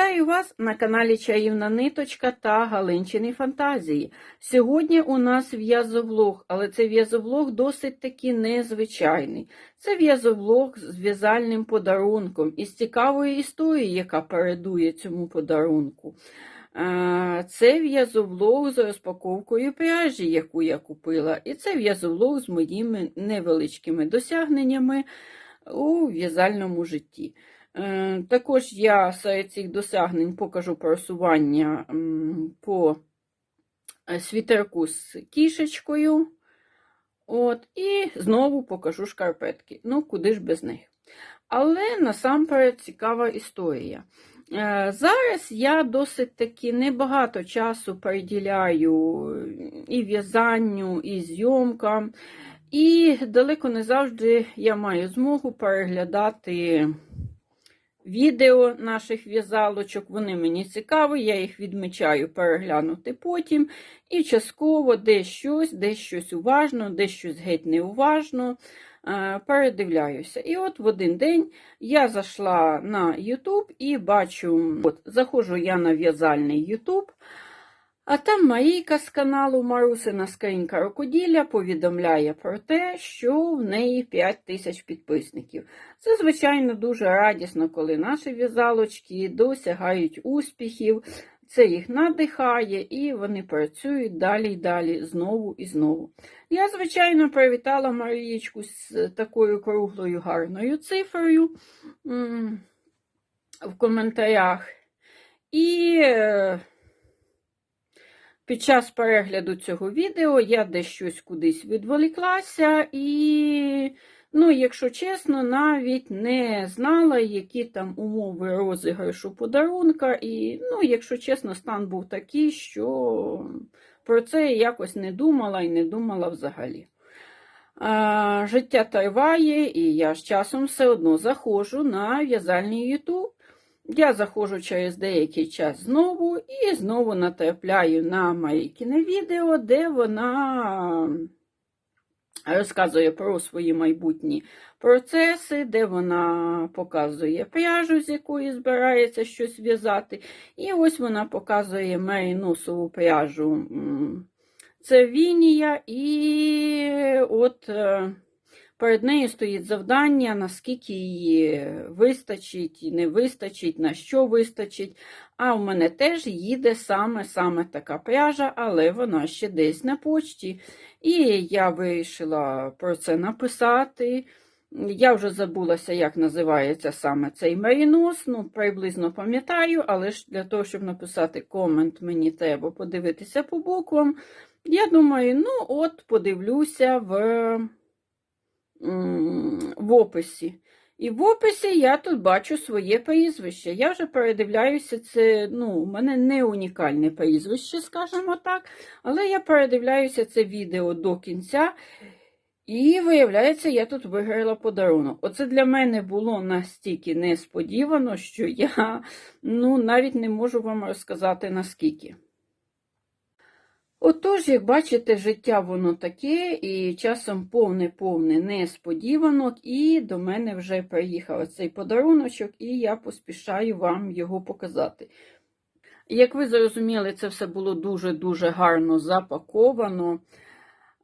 Вітаю вас на каналі Чаївна Ниточка та Галинчини Фантазії. Сьогодні у нас в'язовлог, але це в'язовлог досить таки незвичайний. Це в'язовлог з в'язальним подарунком із цікавою історією, яка передує цьому подарунку. Е, Це в'язовлог з розпаковкою пряжі, яку я купила, і це в'язовлог з моїми невеличкими досягненнями у в'язальному житті. Е, Також я серед цих досягнень покажу просування по е, світерку з кішечкою. От, і знову покажу шкарпетки. Ну, куди ж без них. Але насамперед цікава історія. Е, Зараз я досить таки небагато часу приділяю і в'язанню, і зйомкам, і далеко не завжди я маю змогу переглядати відео наших в'язалочок. Вони мені цікаві, я їх відмічаю переглянути потім. І частково десь щось, десь щось уважно, десь щось геть неуважно. е, Передивляюся. І от в один день я зайшла на YouTube і бачу, от, заходжу я на в'язальний YouTube, а там Марійка з каналу Марусина Скринька Рокоділля повідомляє про те, що в неї 5 тисяч підписників. Це, звичайно, дуже радісно, коли наші в'язалочки досягають успіхів. Це їх надихає, і вони працюють далі й далі, знову і знову. Я, звичайно, привітала Марієчку з такою круглою гарною цифрою в коментарях. І е, під час перегляду цього відео я десь щось кудись відволіклася і, ну, якщо чесно, навіть не знала, які там умови розіграшу подарунка. І, ну, якщо чесно, стан був такий, що про це якось не думала і не думала взагалі. Життя триває, і я з часом все одно заходжу на в'язальний YouTube. Я заходжу через деякий час знову і знову натрапляю на Марійкіне відео, де вона розказує про свої майбутні процеси, де вона показує пряжу, з якої збирається щось в'язати. І ось вона показує мериносову пряжу. Це Вінія, і от. Перед нею стоїть завдання, наскільки її вистачить не вистачить, на що вистачить. А в мене теж їде саме-саме така пряжа, але вона ще десь на почті. І я вирішила про це написати. Я вже забулася, як називається саме цей мерінос. Ну, приблизно пам'ятаю, але ж для того, щоб написати комент, мені треба подивитися по буквам. Я думаю, ну, от, подивлюся в в описі. І в описі я тут бачу своє прізвище. Я вже передивляюся, це ну, у мене не унікальне прізвище, скажімо так. Але я передивляюся це відео до кінця. І, виявляється, я тут виграла подарунок. Оце для мене було настільки несподівано, що я ну, навіть не можу вам розказати наскільки. Отож, як бачите, життя воно таке, і часом повне-повне несподіванок, і до мене вже приїхав цей подаруночок, і я поспішаю вам його показати. Як ви зрозуміли, це все було дуже-дуже гарно запаковано,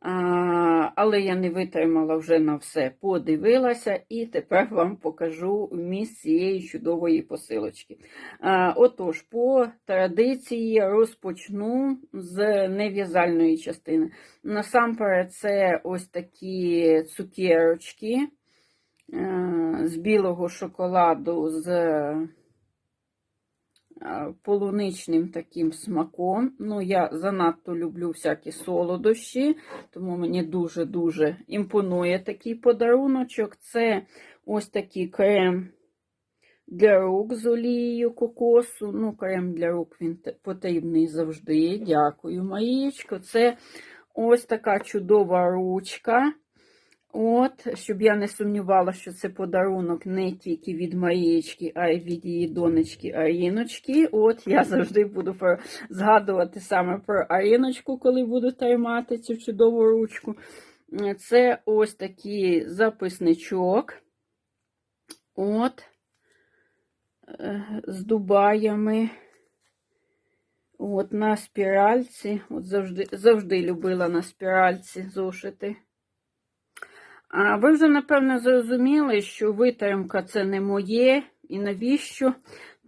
але я не витримала вже на все, подивилася, і тепер вам покажу вміст цієї чудової посилочки. Отож, по традиції розпочну з нев'язальної частини. Насамперед, це ось такі цукерочки з білого шоколаду з полуничним таким смаком. Ну, я занадто люблю всякі солодощі, тому мені дуже-дуже імпонує такий подаруночок. Це ось такий крем для рук з олією кокосу. Ну, крем для рук він потрібний завжди. Дякую, Марієчко. Це ось така чудова ручка. От, щоб я не сумнівала, що це подарунок не тільки від Марієчки, а й від її донечки Аріночки. От, я завжди буду згадувати саме про Аріночку, коли буду тримати цю чудову ручку. Це ось такий записничок. От. е, з дубаями. От на спіральці. От завжди, завжди любила на спіральці зошити. А ви вже, напевно, зрозуміли, що витримка це не моє і навіщо.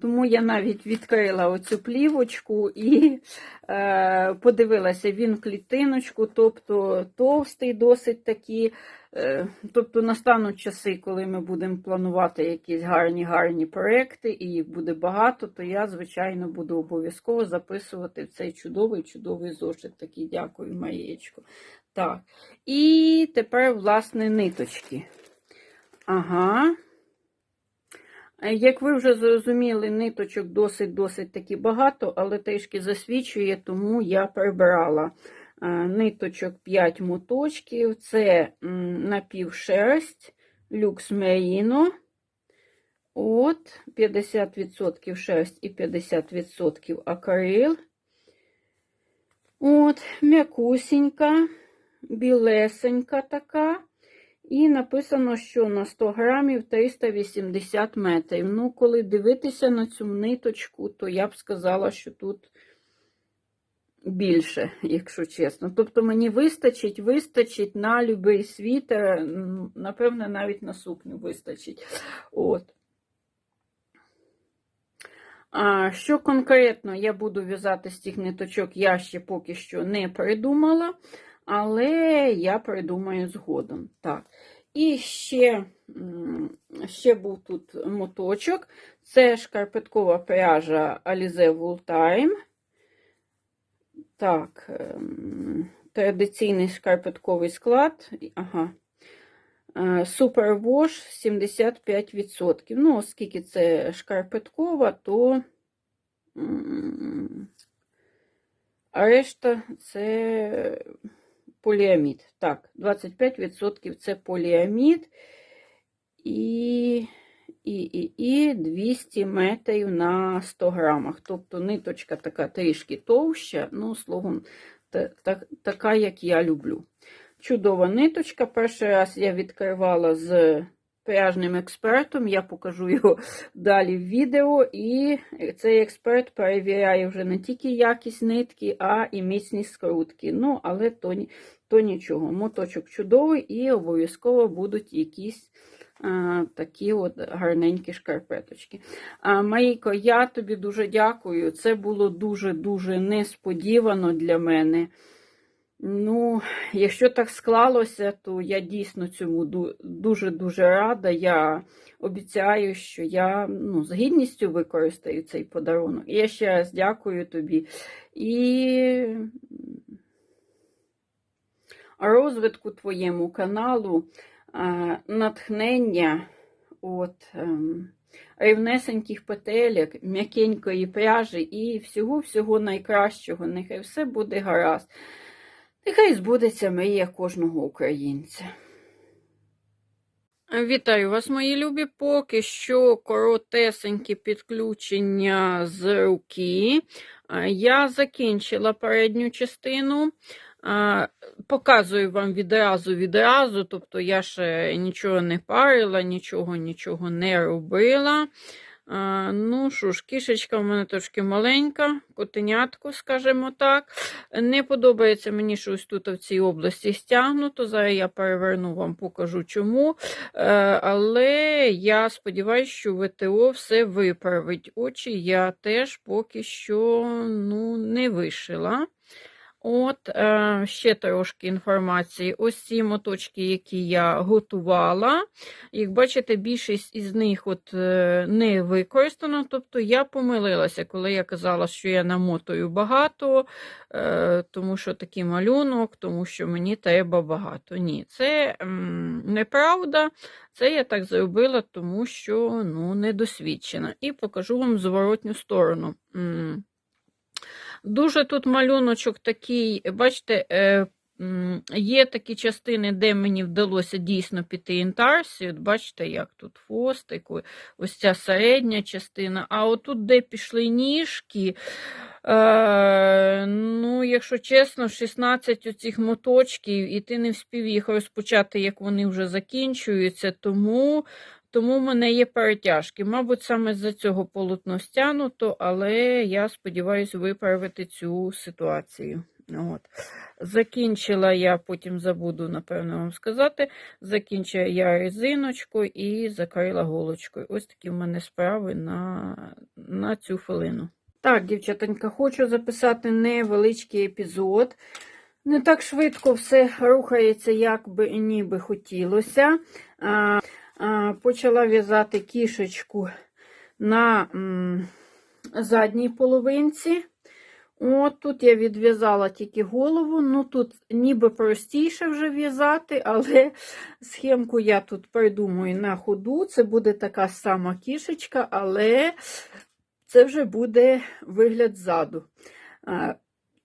Тому я навіть відкрила оцю плівочку і е, подивилася, він клітиночку, тобто товстий, досить такий. Е, тобто настануть часи, коли ми будемо планувати якісь гарні гарні проекти, і їх буде багато, то я, звичайно, буду обов'язково записувати в цей чудовий чудовий зошит. Такий дякую, Маєчко. Так. І тепер, власне, ниточки. Ага. Е, Як ви вже зрозуміли, ниточок досить-досить таки багато, але трішки засвічує, тому я прибрала е, ниточок 5 моточків. Це напівшерсть, люкс меріно. От, 50% шерсть і 50% акрил. От, м'якусінька, білесенька така. І написано, що на 100 грамів 380 метрів. Ну, коли дивитися на цю ниточку, то я б сказала, що тут більше, якщо чесно. Тобто мені вистачить, вистачить на будь-який світер, м, напевне, навіть на сукню вистачить. От. А що конкретно я буду в'язати з цих ниточок, я ще поки що не придумала, але я придумаю згодом. Так. І ще, ще був тут моточок. Це шкарпеткова пряжа Alize Wool Time. Так, ем, традиційний шкарпетковий склад. Ага. Супервош 75%. Ну, оскільки це шкарпеткова, то а решта це поліамід. Так, 25% це поліамід і, і, і, і 200 метрів на 100 грамах. Тобто ниточка така трішки товща, ну, словом, та, та, така, як я люблю. Чудова ниточка. Перший раз я відкривала з пряжним експертом, я покажу його далі в відео. І цей експерт перевіряє вже не тільки якість нитки, а і міцність скрутки. Ну, але то, то нічого. Моточок чудовий і обов'язково будуть якісь. А, такі от гарненькі шкарпеточки. А, Маїко, я тобі дуже дякую. Це було дуже-дуже несподівано для мене. Ну, якщо так склалося, то я дійсно цьому дуже-дуже рада. Я обіцяю, що я ну, з гідністю використаю цей подарунок. І я ще раз дякую тобі. І розвитку твоєму каналу, натхнення от, ем, рівнесеньких петелек, м'якенької пряжі і всього-всього найкращого. Нехай все буде гаразд. Нехай збудеться мрія кожного українця. Вітаю вас, мої любі. Поки що коротесеньке підключення з руки. Я закінчила передню частину. Показую вам відразу відразу, тобто я ще нічого не парила, нічого нічого не робила. Ну що ж, кішечка в мене трошки маленька, котенятко, скажімо так. Не подобається мені щось тут в цій області стягнуто. Зараз я переверну вам, покажу чому. Е, але я сподіваюся, що ВТО все виправить. Очі я теж поки що ну, не вишила. От, е, ще трошки інформації. Ось ці моточки, які я готувала. Як бачите, більшість із них от, е, не використано. Тобто я помилилася, коли я казала, що я намотую багато, е, тому що такий малюнок, тому що мені треба багато. Ні, це м, неправда. Це я так зробила, тому що ну, недосвідчена. І покажу вам зворотню сторону. Дуже тут малюночок такий, бачите, е, є такі частини, де мені вдалося дійсно піти інтарсі. От бачите, як тут хвостик, ось ця середня частина. А отут, де пішли ніжки, е, ну, якщо чесно, 16 оцих моточків, і ти не вспів їх розпочати, як вони вже закінчуються. Тому тому в мене є перетяжки. Мабуть, саме з-за цього полотно стягнуто, але я сподіваюся виправити цю ситуацію. От. Закінчила я, потім забуду, напевно, вам сказати. Закінчила я резиночкою і закрила голочкою. Ось такі в мене справи на, на цю хвилину. Так, дівчатонька, хочу записати невеличкий епізод. Не так швидко все рухається, як би ніби хотілося. Почала в'язати кішечку на задній половинці. От тут я відв'язала тільки голову. Ну тут ніби простіше вже в'язати, але схемку я тут придумую на ходу. Це буде така сама кішечка, але це вже буде вигляд ззаду.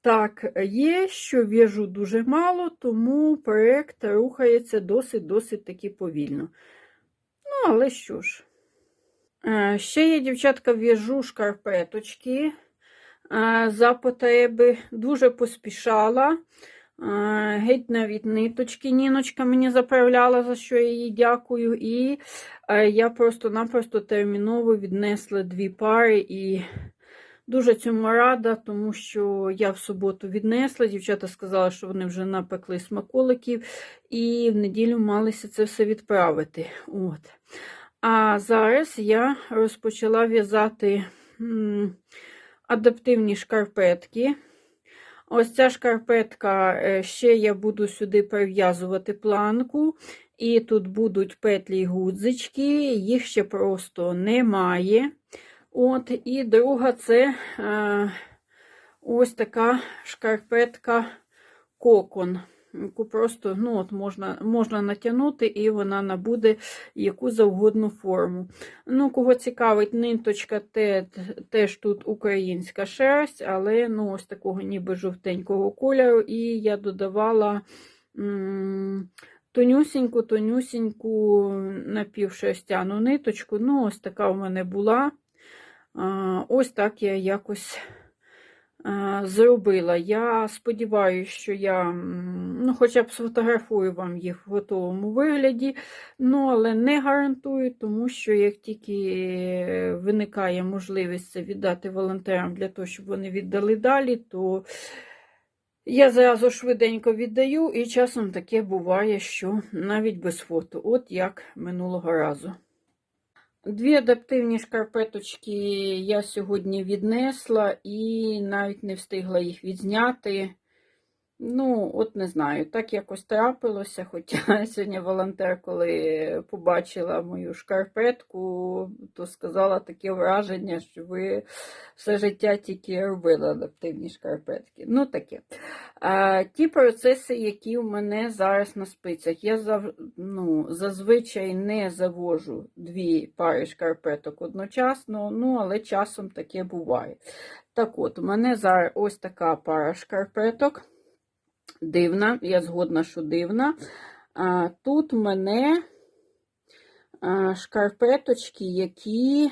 Так, є, що в'яжу дуже мало, тому проєкт рухається досить-досить таки повільно. Ну, але що ж. Е, Ще я, дівчатка, в'яжу шкарпеточки е, за потреби. Дуже поспішала. Е, Геть навіть ниточки Ніночка мені заправляла, за що я їй дякую. І я просто-напросто терміново віднесла дві пари і дуже цьому рада, тому що я в суботу віднесла. Дівчата сказали, що вони вже напекли смаколиків, і в неділю малися це все відправити. От. А зараз я розпочала в'язати адаптивні шкарпетки. Ось ця шкарпетка, е, ще я буду сюди прив'язувати планку, і тут будуть петлі й гудзички, їх ще просто немає. От, І друга це е, ось така шкарпетка кокон яку просто ну, от можна можна натягнути, і вона набуде яку завгодну форму. Ну, Кого цікавить, ниточка те, теж тут українська шерсть, але ну, ось такого ніби жовтенького кольору. І я додавала м тонюсіньку, тонюсіньку напівшерстяну ниточку. Ну, ось така в мене була. Ось так я якось зробила. Я сподіваюся, що я ну, хоча б сфотографую вам їх в готовому вигляді, ну, але не гарантую, тому що як тільки виникає можливість це віддати волонтерам для того, щоб вони віддали далі, то я зразу швиденько віддаю, і часом таке буває, що навіть без фото, от як минулого разу. Дві адаптивні шкарпеточки я сьогодні віднесла і навіть не встигла їх відзняти. Ну, от не знаю, так якось трапилося. Хоча сьогодні волонтер, коли побачила мою шкарпетку, то сказала таке враження, що ви все життя тільки робили адаптивні шкарпетки. Ну, таке. А, Ті процеси, які в мене зараз на спицях, я зав... ну, зазвичай не завожу дві пари шкарпеток одночасно, ну, але часом таке буває. Так от, у мене зараз ось така пара шкарпеток дивна, я згодна, що дивна. А, Тут мене а, шкарпеточки, які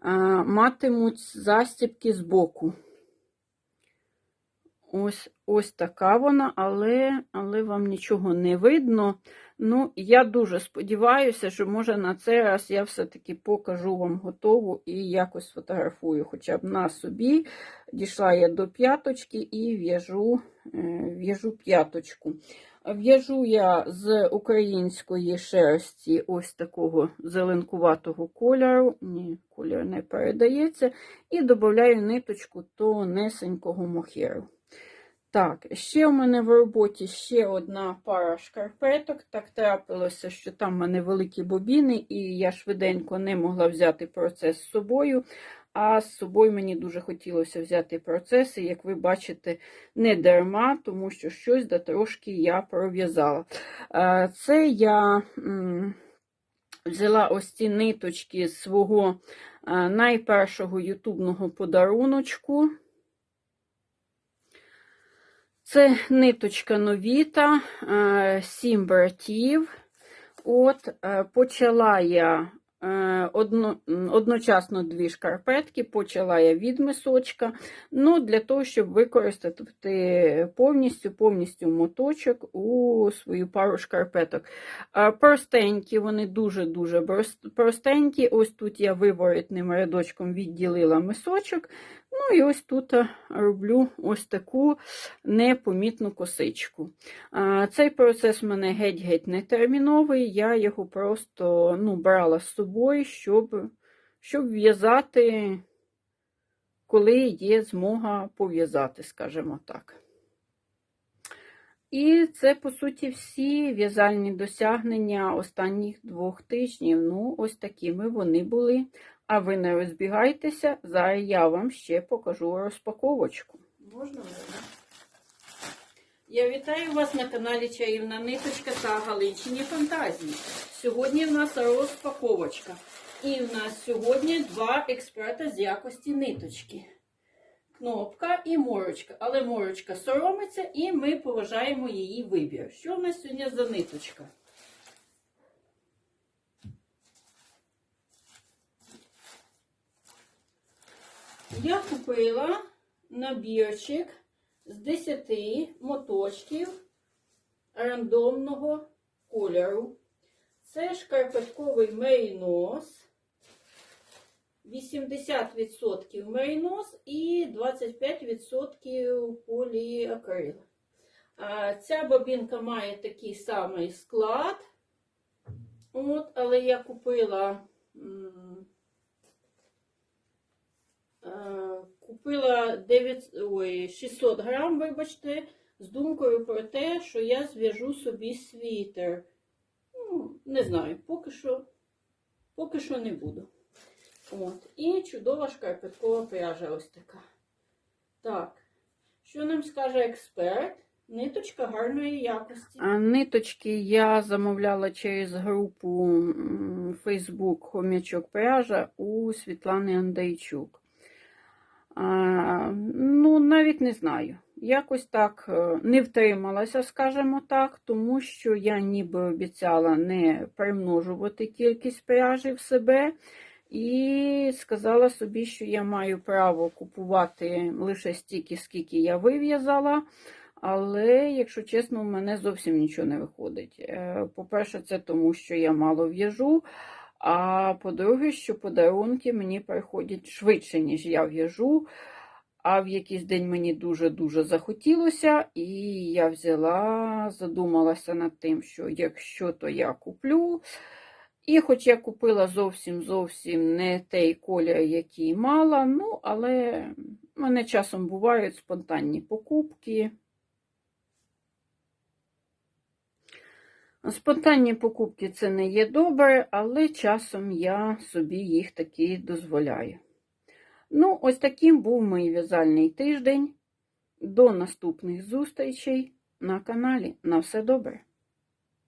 а, матимуть застібки з боку. Ось ось така вона, але але вам нічого не видно. Ну, Я дуже сподіваюся, що, може, на цей раз я все-таки покажу вам готову і якось фотографую хоча б на собі. Дійшла я до п'яточки і в'яжу е, в'яжу п'яточку. В'яжу я з української шерсті ось такого зеленкуватого кольору. Ні, кольор не передається. І додаю ниточку тонесенького мохеру. Так, ще у мене в роботі ще одна пара шкарпеток. Так трапилося, що там в мене великі бобіни, і я швиденько не могла взяти процес з собою. А з собою мені дуже хотілося взяти процеси, як ви бачите, не дарма, тому що щось да трошки я пров'язала. Це я взяла ось ці ниточки з свого найпершого ютубного подаруночку. Це ниточка новіта, е, сім братів. От, е, Почала я е, одно, одночасно дві шкарпетки, почала я від мисочка. Ну, для того, щоб використати повністю повністю моточок у свою пару шкарпеток. Е, Простенькі, вони дуже-дуже простенькі. Ось тут я виворотним рядочком відділила мисочок. Ну і ось тут е, роблю ось таку непомітну косичку. Цей процес в мене геть-геть не терміновий, я його просто ну, брала з собою, щоб, щоб в'язати, коли є змога пов'язати, скажімо так. І це, по суті, всі в'язальні досягнення останніх двох тижнів. Ну, ось такими вони були. А ви не розбігайтеся, зараз я вам ще покажу розпаковочку. Можна? Я вітаю вас на каналі Чаївна Ниточка та Галичині Фантазії. Сьогодні в нас розпаковочка. І в нас сьогодні два експерта з якості ниточки. Кнопка і морочка. Але морочка соромиться, і ми поважаємо її вибір. Що в нас сьогодні за ниточка? Я купила набірчик з 10 моточків рандомного кольору. Це шкарпетковий мерінос. 80% мерінос і 25% поліакрил. Ця бобінка має такий самий склад. От, але я купила. м, Е, Купила 9, ой, 600 грам, вибачте, з думкою про те, що я зв'яжу собі світер. Ну, не знаю, поки що, поки що не буду. От. І чудова шкарпеткова пряжа ось така. Так, що нам скаже експерт? Ниточка гарної якості. А ниточки я замовляла через групу Facebook Хомячок пряжа у Світлани Андейчук. Ну, навіть не знаю. Якось так е, не втрималася, скажімо так, тому що я ніби обіцяла не примножувати кількість пряжі в себе. І сказала собі, що я маю право купувати лише стільки, скільки я вив'язала. Але, якщо чесно, в мене зовсім нічого не виходить. Е, По-перше, це тому, що я мало в'яжу. А по-друге, що подарунки мені приходять швидше, ніж я в'яжу. А в якийсь день мені дуже-дуже захотілося, і я взяла, задумалася над тим, що якщо то я куплю. І хоч я купила зовсім зовсім не той колір, який мала, ну, але в мене часом бувають спонтанні покупки. Спонтанні покупки це не є добре, але часом я собі їх таки дозволяю. Ну, ось таким був мій в'язальний тиждень. До наступних зустрічей на каналі. На все добре!